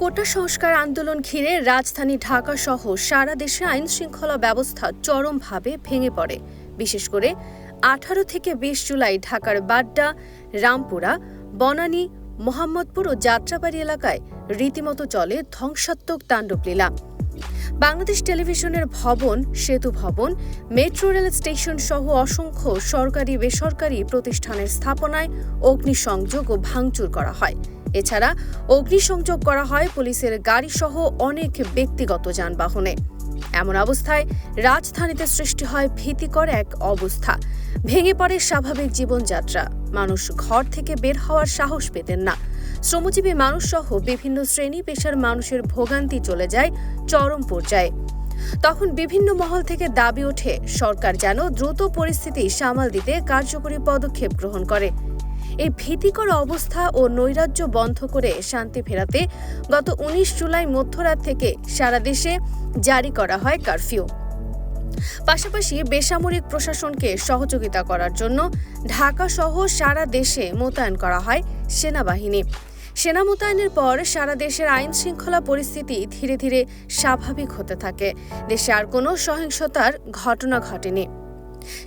কোটা সংস্কার আন্দোলন ঘিরে রাজধানী ঢাকা সহ সারা দেশে আইন শৃঙ্খলা ব্যবস্থা চরমভাবে ভেঙে পড়ে। বিশেষ করে আঠারো থেকে বিশ জুলাই ঢাকার বাড্ডা, রামপুরা, বনানী, মোহাম্মদপুর ও যাত্রাবাড়ি এলাকায় রীতিমতো চলে ধ্বংসাত্মক তাণ্ডব তাণ্ডবলীলা। বাংলাদেশ টেলিভিশনের ভবন, সেতু ভবন, মেট্রো রেল স্টেশন সহ অসংখ্য সরকারি বেসরকারি প্রতিষ্ঠানের স্থাপনায় অগ্নিসংযোগ ও ভাঙচুর করা হয়। এছাড়া অগ্নিসংযোগ করা হয় পুলিশের গাড়ি সহ অনেক ব্যক্তিগত যানবাহনে। এমন অবস্থায় রাজধানীতে সৃষ্টি হয় ভীতিকর এক অবস্থা। ভেঙে পড়ে স্বাভাবিক জীবনযাত্রা। মানুষ ঘর থেকে বের হওয়ার সাহস পেতেন না। শ্রমজীবী মানুষ সহ বিভিন্ন শ্রেণি পেশার মানুষের ভোগান্তি চলে যায় চরম পর্যায়ে। তখন বিভিন্ন মহল থেকে দাবি ওঠে, সরকার যেন দ্রুত পরিস্থিতি সামাল দিতে কার্যকরী পদক্ষেপ গ্রহণ করে। এই ভীতিকর অবস্থা ও নৈরাজ্য বন্ধ করে শান্তি ফেরাতে গত উনিশ জুলাই মধ্যরাত থেকে সারা দেশে জারি করা হয় কারফিউ। পাশাপাশি বেসামরিক প্রশাসনকে সহযোগিতা করার জন্য ঢাকা সহ সারা দেশে মোতায়েন করা হয় সেনাবাহিনী। সেনা মোতায়েনের পর সারা দেশের আইন শৃঙ্খলা পরিস্থিতি ধীরে ধীরে স্বাভাবিক হতে থাকে। দেশে আর কোনো সহিংসতার ঘটনা ঘটেনি।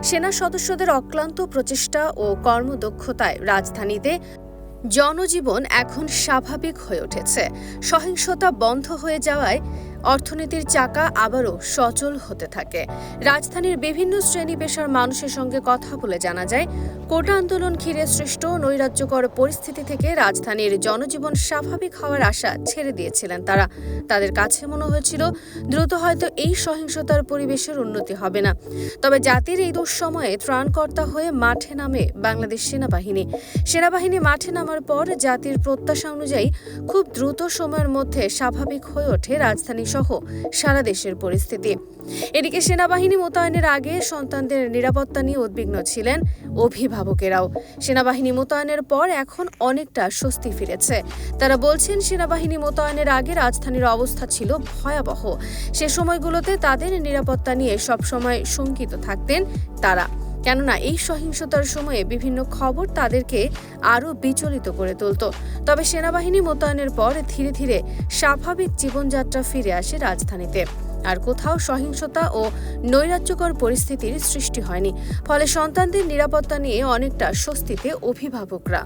সেনা সদস্যদের অক্লান্ত প্রচেষ্টা ও কর্মদক্ষতায় রাজধানীতে জনজীবন এখন স্বাভাবিক হয়ে উঠেছে। সহিংসতা বন্ধ হয়ে যাওয়ায় অর্থনীতির চাকা আবারও সচল হতে থাকে। রাজধানীর বিভিন্ন শ্রেণি পেশার মানুষের সঙ্গে কথা বলে জানা যায়, কোটা আন্দোলন ঘিরে সৃষ্ট নৈরাজ্যকর পরিস্থিতি থেকে রাজধানীর জনজীবন স্বাভাবিক হওয়ার আশা ছেড়ে দিয়েছিলেন তারা। তাদের কাছে মনে হয়েছিল, দ্রুত হয়তো এই সহিংসতার পরিবেশের উন্নতি হবে না। তবে জাতির এই দুঃসময়ে ত্রাণকর্তা হয়ে মাঠে নামে বাংলাদেশ সেনাবাহিনী। সেনাবাহিনী মাঠে নামার পর জাতির প্রত্যাশা অনুযায়ী খুব দ্রুত সময়ের মধ্যে স্বাভাবিক হয়ে ওঠে রাজধানী সহ সারা দেশের পরিস্থিতি। এদিকে সেনাবাহিনী মোতায়েনের আগে সন্তানদের নিরাপত্তা নিয়ে উদ্বিগ্ন ছিলেন অভিভাবকেরাও। সেনাবাহিনী মোতায়েনের পর এখন অনেকটা স্বস্তি ফিরেছে। তারা বলছেন, সেনাবাহিনী মোতায়েনের আগে রাজধানীর অবস্থা ছিল ভয়াবহ। সে সময়গুলোতে তাদের নিরাপত্তা নিয়ে সবসময় শঙ্কিত থাকতেন তারা। কেননা এই সহিংসতার সময়ে বিভিন্ন খবর তাদেরকে আরও বিচলিত করে তুলত। তবে সেনাবাহিনী মোতায়েনের পর ধীরে ধীরে স্বাভাবিক জীবনযাত্রা ফিরে আসে রাজধানীতে। আর কোথাও সহিংসতা ও নৈরাজ্যকর পরিস্থিতির সৃষ্টি হয়নি, ফলে সন্তানদের নিরাপত্তা নিয়ে অনেকটা স্বস্তিতে অভিভাবকরা।